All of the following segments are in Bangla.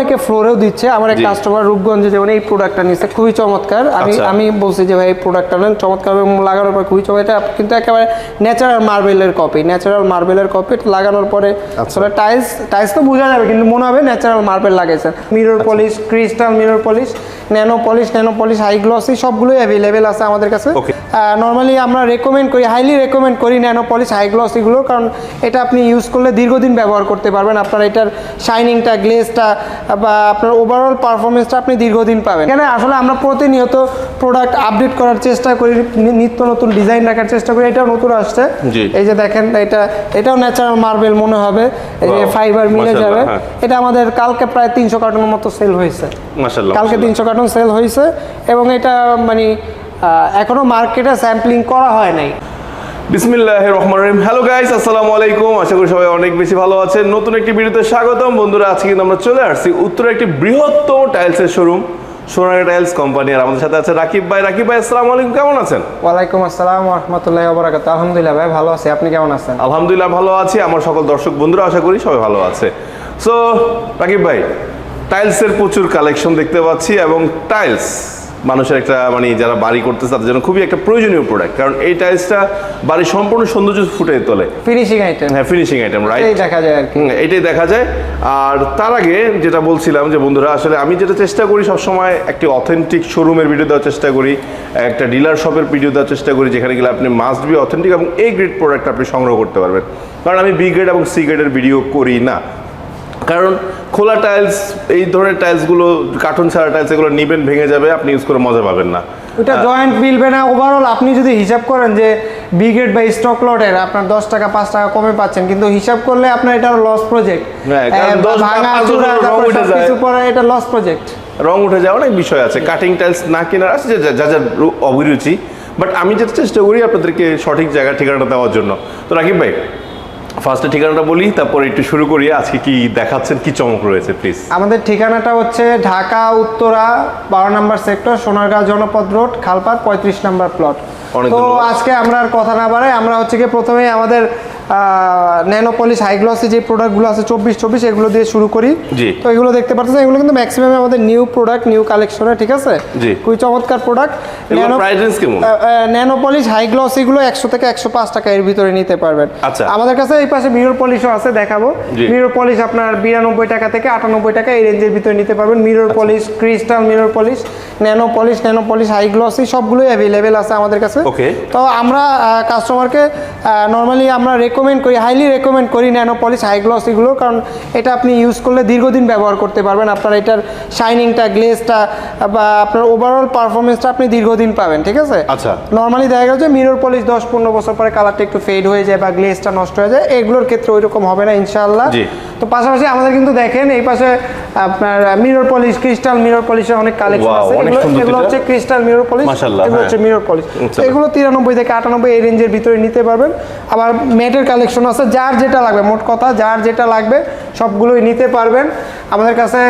অনেকে ফ্লোরেও দিচ্ছে। আমার এক। কাস্টমার রূপগঞ্জে যেমন এই প্রোডাক্টটা নিচ্ছে খুবই চমৎকার। আমি আচ্ছা। আমি বলছি যে ভাই এই প্রোডাক্টটা নেন। চমৎকার লাগানোর পর খুবই চমৎকার। কিন্তু একেবারে ন্যাচারাল মার্বেলের কপি ন্যাচারাল মার্বেলের কপি লাগানোর পরে আচ্ছা। আসলে টাইলস টাইলস তো বোঝা যাবে কিন্তু মনে হবে ন্যাচারাল মার্বেল লাগাইছে। Mirror. Polish crystal mirror polish nano polish nano polish high glossy সবগুলোই অ্যাভেলেবেল আছে আমাদের কাছে। নর্মালি আমরা রেকমেন্ড করি হাইলি রেকমেন্ড করি ন্যানো পলিশ হাই গ্লসিগুলো কারণ এটা আপনি ইউজ করলে দীর্ঘদিন ব্যবহার করতে পারবেন। আপনার এটার শাইনিংটা গ্লেজটা আপনার ওভারঅল পারফরমেন্সটা আপনি দীর্ঘদিন পাবেন। কেন? আসলে আমরা প্রতিনিয়ত প্রোডাক্ট আপডেট করার চেষ্টা করি নিত্য নতুন ডিজাইন রাখার চেষ্টা করি এটাও নতুন আসছে। এই যে দেখেন এটা এটাও ন্যাচারাল মার্বেল মনে হবে এই যে ফাইবার মিলে যাবে। হ্যাঁ। এটা আমাদের কালকে প্রায় তিনশো কার্টুনের মতো সেল হয়েছে। কালকে তিনশো কার্টুন সেল হয়েছে এবং এটা মানে আহ, এখনও মার্কেটে স্যাম্পলিং করা হয় নাই। বিসমিল্লাহ রহমান রহিম। হ্যালো গাইস আসসালামু আলাইকুম। আশা করি সবাই অনেক বেশি ভালো আছেন। নতুন একটি ভিডিওতে স্বাগতম। বন্ধুরা আজকে কিন্তু আমরা চলে আসছি উত্তরে একটি বৃহত্তম টাইলসের শোরুম সোনার টাইলস কোম্পানি আর আমাদের সাথে আছে রাকিব ভাই। রাকিব ভাই আসসালামু আলাইকুম। কেমন আছেন? ওয়ালাইকুম আসসালাম রহমতুল্লাহ বরাকাত আলহামদুলিল্লাহ ভাই ভালো আছি। আপনি কেমন আছেন? আলহামদুলিল্লাহ ভালো আছি। আমার সকল দর্শক বন্ধুরা আশা করি সবাই ভালো আছে। সো রাকিব ভাই টাইলসের প্রচুর কালেকশন দেখতে পাচ্ছি এবং টাইলস মানুষের একটা মানে যারা বাড়ি করতেছে তাদের জন্য খুবই একটা প্রয়োজনীয় প্রোডাক্ট কারণ এই টাইলসটা বাড়ির সম্পূর্ণ সৌন্দর্য ফুটে তোলে। ফিনিশিং আইটেম হ্যাঁ ফিনিশিং আইটেম রাইট এই দেখা যায় আর কি। এটাই দেখা যায়। আর তার আগে যেটা বলছিলাম যে বন্ধুরা আসলে আমি যেটা চেষ্টা করি সবসময় একটি অথেন্টিক শোরুমের ভিডিও দেওয়ার চেষ্টা করি একটা ডিলার শপের ভিডিও দেওয়ার চেষ্টা করি যেখানে গেলে আপনি মাস্ট বি অথেন্টিক এবং এই গ্রেড প্রোডাক্ট আপনি সংগ্রহ করতে পারবেন। কারণ আমি বি গ্রেড এবং সি গ্রেডের ভিডিও করি না। কারণ খোলা টাইলস এই ধরনের টাইলসগুলো কার্টুন ছাড়া টাইলস এগুলো নিবেন ভেঙে যাবে আপনি ইউজ করে মজা পাবেন না। ওটা জয়েন্ট মিলবে না ওভারঅল আপনি যদি হিসাব করেন যে বিগ্রেড বা স্টক লটের আপনার দশ টাকা পাঁচ টাকা কমে পাচ্ছেন কিন্তু হিসাব করলে আপনার এটা লস প্রজেক্ট হ্যাঁ, কারণ 10 বা ভাঙা 5 চূড়া বছরের রং তারপর উঠে যায়। কিছু পরে এটা লস প্রজেক্ট রং উঠে যাওয়া অনেক বিষয় আছে। কাটিং টাইলস না কেনার আছে যা যা যার অভিরুচি। বাট আমি যেটা চেষ্টা করি আপনাদেরকে সঠিক জায়গা ঠিকানাটা দেওয়ার জন্য। তো রাকিব ভাই ফার্স্টে ঠিকানাটা বলি, তারপর একটু শুরু করি, আজকে কি দেখাচ্ছেন, কি চমক রয়েছে প্লিজ আমাদের ঠিকানাটা হচ্ছে ঢাকা, উত্তরা, বারো নম্বর সেক্টর, সোনারগাঁও জনপদ রোড খালপাত পঁয়ত্রিশ নম্বর প্লট তো। আজকে আমরা আর কথা না বাড়াই আমরা হচ্ছে কি প্রথমে আমাদের ন্যানোপলিশ যে প্রোডাক্টগুলো আছে চব্বিশ চব্বিশ এগুলো দিয়ে শুরু করি। তো এগুলো দেখতে পাচ্ছেন এগুলো কিন্তু ম্যাক্সিমাম আমাদের নিউ প্রোডাক্ট নিউ কালেকশনের ঠিক আছে? খুবই চমৎকার প্রোডাক্ট ন্যানোপলিশ এগুলো একশো থেকে একশো পাঁচ টাকা এর ভিতরে নিতে পারবেন। আচ্ছা। আমাদের কাছে এই পাশে মিরর পলিশও আছে দেখাবো। মিরর পলিশ আপনার বিরানব্বই টাকা থেকে আটানব্বই টাকা এই রেঞ্জের ভিতরে নিতে পারবেন। Mirror. Polish crystal mirror polish nano polish nano polish high glossy সবগুলোই অ্যাভেলেবেল আছে আমাদের কাছে। Okay. তো আমরা কাস্টমারকে নর্মালি আমরা রেকমেন্ড করি হাইলি রেকমেন্ড করি ন্যানো পলিশ হাই গ্লসিগুলো কারণ এটা আপনি ইউজ করলে দীর্ঘদিন ব্যবহার করতে পারবেন আপনার এটার শাইনিংটা গ্লেজটা বা আপনার ওভারঅল পারফরমেন্সটা আপনি দীর্ঘদিন পাবেন ঠিক আছে আচ্ছা। নর্মালি দেখা গেছে মিরর পলিশ দশ পনেরো বছর পরে কালারটা একটু ফেড হয়ে যায় বা গ্লেজটা নষ্ট হয়ে যায় এগুলোর ক্ষেত্রে ওই রকম হবে না ইনশাআল্লাহ জি। তো পাশাপাশি আমাদের কিন্তু দেখেন এই পাশে আপনার মিরর পলিশ ক্রিস্টাল মিরর পলিশের অনেক কালেকশন আছে এগুলো এগুলো। হচ্ছে ক্রিস্টাল মিরর পলিশ এগুলো হ্যাঁ। হচ্ছে মিরর পলিশ আচ্ছা। এগুলো তিরানব্বই থেকে আটানব্বই এই রেঞ্জের ভিতরে নিতে পারবেন আবার মেটের কালেকশন আছে, যার যেটা লাগবে, মোট কথা যার যেটা লাগবে, সবগুলোই নিতে পারবেন। আমাদের কাছে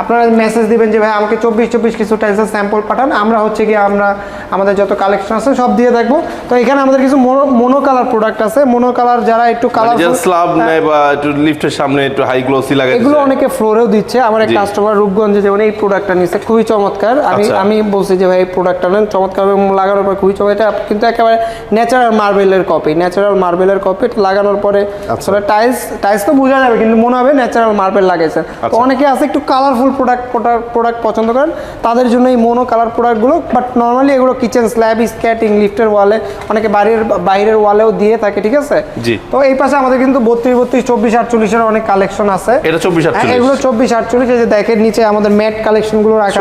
আপনারা মেসেজ দিবেন যে, ভাই, আমাকে চব্বিশ চব্বিশ কিছু টাইলসের স্যাম্পল পাঠান। আমরা হচ্ছে কি আমরা আমাদের যত কালেকশন আছে সব দিয়ে দেখব। তো এখানে আমাদের কিছু মোনো কালার প্রোডাক্ট আছে। মোনো কালার যারা একটু কালার স্লাব নেয় বা একটু লিফটের সামনে একটু হাই গ্লোসি লাগাই এগুলো অনেকে ফ্লোরেও দিচ্ছে। আমার এক। কাস্টমার রূপগঞ্জে যেমন এই প্রোডাক্টটা নিচ্ছে খুবই চমৎকার। আমি আচ্ছা। আমি বলছি যে ভাই এই প্রোডাক্টটা নেন। চমৎকার লাগানোর পর খুবই চমৎকার। এটা কিন্তু একেবারে ন্যাচারাল মার্বেলের কপি ন্যাচারাল মার্বেলের কপি লাগানোর পরে। আসলে টাইলস টাইলস তো বোঝা যাবে কিন্তু মনে হবে ন্যাচারাল মার্বেল লাগাইছে তো আচ্ছা। অনেকে আছে একটু কালারফুল প্রোডাক্ট প্রোডাক্ট পছন্দ করেন তাদের জন্য এই মোনো কালার প্রোডাক্টগুলো বাট নর্মালি এগুলো কিচেন স্ল্যাব স্ক্যাটিং লিফটের ওয়ালে অনেকে বাড়ির বাইরের ওয়ালেও দিয়ে থাকে ঠিক আছে? তো এই পাশে আমাদের কিন্তু বত্রিশ বত্রিশ চব্বিশ আটচল্লিশের অনেক কালেকশন আছে। এটা চব্বিশ হ্যাঁ, এগুলো চব্বিশ আটচল্লিশ এই যে দেখেন নিচে আমাদের ম্যাট কালেকশনগুলো রাখা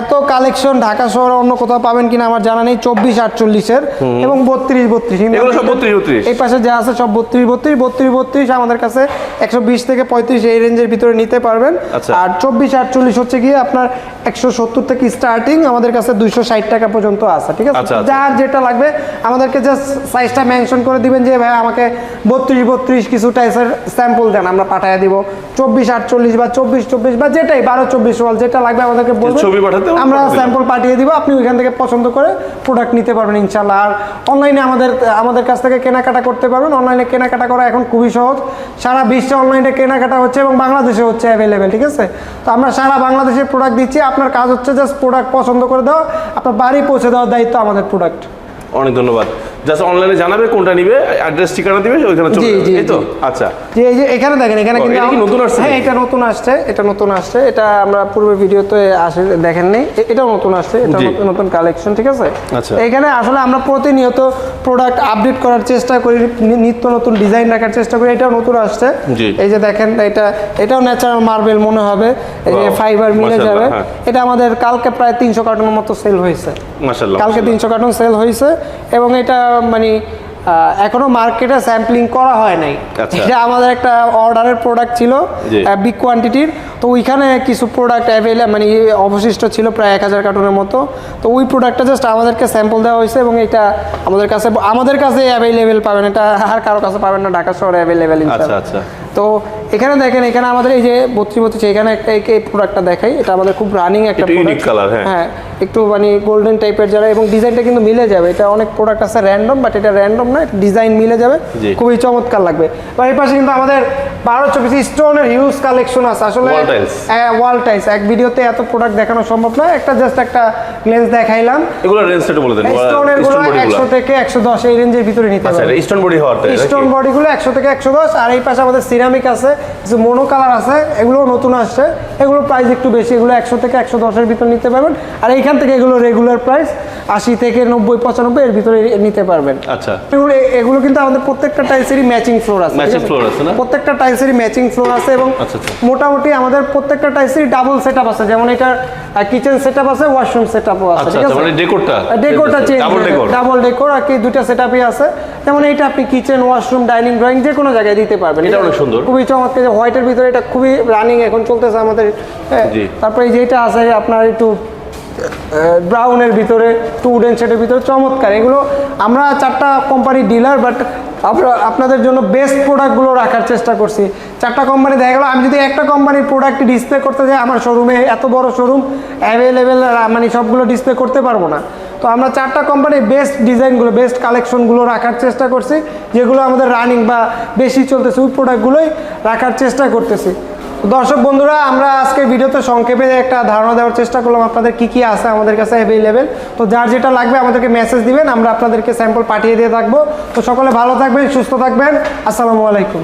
এত কালেকশন ঢাকা শহরে অন্য কোথাও পাবেন কিনা আমার জানা নেই চব্বিশ আটচল্লিশের এবং বত্রিশ বত্রিশ। এগুলো সব 32 32 এই পাশে যা আছে সব বত্রিশ বত্রিশ বত্রিশ বত্রিশ আমাদের কাছে একশো বিশ থেকে পঁয়ত্রিশ এই রেঞ্জের ভিতরে নিতে পারবেন। আচ্ছা। আর চব্বিশ আটচল্লিশ হচ্ছে গিয়ে আপনার একশো সত্তর থেকে স্টার্টিং আমাদের কাছে দুইশো ষাট টাকা পর্যন্ত আছে ঠিক আছে? আচ্ছা, আচ্ছা। যার যেটা লাগবে আমাদেরকে জাস্ট সাইজটা মেনশন করে দিবেন যে ভাই আমাকে বত্রিশ বত্রিশ কিছু টাইসের স্যাম্পল দেন আমরা পাঠিয়ে দিব। চব্বিশ আটচল্লিশ বা চব্বিশ চব্বিশ বা যেটাই বারো চব্বিশ ওয়াল যেটা লাগবে আমাদেরকে বলবেন। ছবি পাঠাতে আমরা স্যাম্পল পাঠিয়ে দিব আপনি ওইখান থেকে পছন্দ করে প্রোডাক্ট নিতে পারবেন ইনশাল্লাহ আর অনলাইনে আমাদের আমাদের কাছ থেকে কেনাকাটা করতে পারবেন। অনলাইনে কেনাকাটা করা এখন খুবই সহজ। সারা বিশ্বে অনলাইনে কেনাকাটা হচ্ছে এবং বাংলাদেশে হচ্ছে অ্যাভেলেবেল ঠিক আছে? তো আমরা সারা বাংলাদেশে প্রোডাক্ট দিচ্ছি। আপনার কাজ হচ্ছে জাস্ট প্রোডাক্ট পছন্দ করে দেওয়া আপনার বাড়ি পৌঁছে দেওয়ার দায়িত্ব আমাদের প্রোডাক্ট অনেক ধন্যবাদ। জাস্ট অনলাইনে জানাবে কোনটা নিবে অ্যাড্রেস ঠিকানা দিবে ওইখানে চলে যাবে। এই তো? আচ্ছা। এই যে এখানে দেখেন এখানে কিন্তু নতুন আসছে হ্যাঁ এটা নতুন আসছে এটা নতুন আসছে। এটা আমরা পূর্বে ভিডিওতে আসে দেখেন নেই। এটাও নতুন আসছে এটা নতুন কালেকশন ঠিক আছে? আচ্ছা। এখানে আসলে আমরা প্রতিনিয়ত প্রোডাক্ট আপডেট করার চেষ্টা করি নিত্য নতুন ডিজাইন রাখার চেষ্টা করি এটাও নতুন আসছে। এই যে দেখেন এটা এটাও ন্যাচারাল মার্বেল মনে হবে এই যে ফাইবার মিলে যাবে। হ্যাঁ। এটা আমাদের কালকে প্রায় তিনশো কার্টনের মতো সেল হয়েছে। মাশাআল্লাহ কালকে। তিনশো কার্টন সেল হয়েছে এবং এটা মানে এখনও মার্কেটে স্যাম্পলিং করা হয় নাই। আচ্ছা। এটা আমাদের একটা অর্ডারের প্রোডাক্ট ছিল বিগ কোয়ান্টিটির তো ওইখানে কিছু প্রোডাক্ট অ্যাভেলেবল মানে ইয়ে অবশিষ্ট ছিল প্রায় এক হাজার কার্টনের মতো। তো ওই প্রোডাক্টটা জাস্ট আমাদেরকে স্যাম্পল দেওয়া হয়েছে এবং এটা আমাদের কাছে আমাদের কাছে অ্যাভেলেবেল পাবেন। এটা আর কারও কাছে পাবেন না ঢাকা শহরে অ্যাভেলেবেল আচ্ছা আচ্ছা। তো এখানে দেখেন এখানে আমাদের এই যে বত্রিশ বত্রিশ এখানে একটা এই প্রোডাক্টটা দেখাই। এটা আমাদের খুব রানিং একটা product। colour, হ্যাঁ। হ্যাঁ একটু মানে গোল্ডেন টাইপের যারা এবং ডিজাইনটা কিন্তু মিলে যাবে। এটা অনেক প্রোডাক্ট আছে র্যান্ডম বাট এটা র্যান্ডম না ডিজাইন মিলে যাবে। খুবই চমৎকার লাগবে। বা এই পাশে কিন্তু আমাদের বারো চব্বিশ স্টোনের হিউজ কালেকশন আছে। আসলে ওয়াল টাইলস এক ভিডিওতে এত প্রোডাক্ট দেখানো সম্ভব না একটা জাস্ট একটা লেন্স দেখাইলাম। এগুলো রেঞ্জটা বলে দেন। স্টোনেরগুলো স্টোন বডিগুলো একশো থেকে একশো দশ এই রেঞ্জের ভিতরে নিতে পারবেন স্টোন বডি হওয়ার স্টোন বডিগুলো একশো থেকে একশো দশ আর এই পাশে আমাদের সিরামিক আছে। কিছু মোনো কালার আছে এগুলো নতুন আসছে। এগুলো প্রাইস একটু বেশি এগুলো একশো থেকে একশো দশের ভিতর নিতে পারবেন। আর এইখান থেকে এগুলো রেগুলার প্রাইস আশি থেকে নব্বই পঁচানব্বই এর ভিতরে নিতে পারবেন। আচ্ছা। এগুলো এগুলো কিন্তু আমাদের প্রত্যেকটা টাইলসেরই ম্যাচিং ফ্লোর আছে? না? প্রত্যেকটা টাইলসেরই ম্যাচিং ফ্লোর আছে এবং আচ্ছা, আচ্ছা। মোটামুটি আমাদের প্রত্যেকটা টাইলসেরই ডাবল সেট আছে। যেমন এটা কিচেন সেট আছে ওয়াশরুম সেটআপও আছে আচ্ছা ঠিক আছে? মানে ডেকোরটা ডেকোরটা change double decor double decor আর কি দুইটা সেটআপই আছে। যেমন এটা আপনি কিচেন ওয়াশরুম ডাইনিং ড্রয়িং যে কোনো জায়গায় দিতে পারবেন। এটা অনেক সুন্দর। খুবই চমৎকার যে হোয়াইটের ভিতরে এটা খুবই রানিং এখন চলতেছে আমাদের হ্যাঁ। তারপরে এই যেটা আছে আপনার একটু ব্রাউনের ভিতরে টু উডেন সেটের ভিতরে চমৎকার। এগুলো আমরা চারটা কোম্পানির ডিলার বাট আমরা আপনাদের জন্য বেস্ট প্রোডাক্টগুলো রাখার চেষ্টা করছি। চারটা কোম্পানি দেখা গেলো আমি যদি একটা কোম্পানির প্রোডাক্ট ডিসপ্লে করতে যাই আমার শোরুমে এত বড় শোরুম অ্যাভেলেবেল মানে সবগুলো ডিসপ্লে করতে পারব না। তো আমরা চারটা কোম্পানির বেস্ট ডিজাইনগুলো বেস্ট কালেকশনগুলো রাখার চেষ্টা করছি, যেগুলো আমাদের রানিং বা বেশি চলতেছে, ওই প্রোডাক্টগুলোই রাখার চেষ্টা করতেছি। দর্শক বন্ধুরা, আমরা আজকে ভিডিওতে সংক্ষেপে একটা ধারণা দেওয়ার চেষ্টা করলাম, আপনাদের কি কি আছে আমাদের কাছে অ্যাভেলেবেল তো যার যেটা লাগবে আমাদেরকে মেসেজ দিবেন, আমরা আপনাদেরকে স্যাম্পল পাঠিয়ে দিয়ে থাকব। তো সকলে ভালো থাকবেন, সুস্থ থাকবেন। আসসালামু আলাইকুম।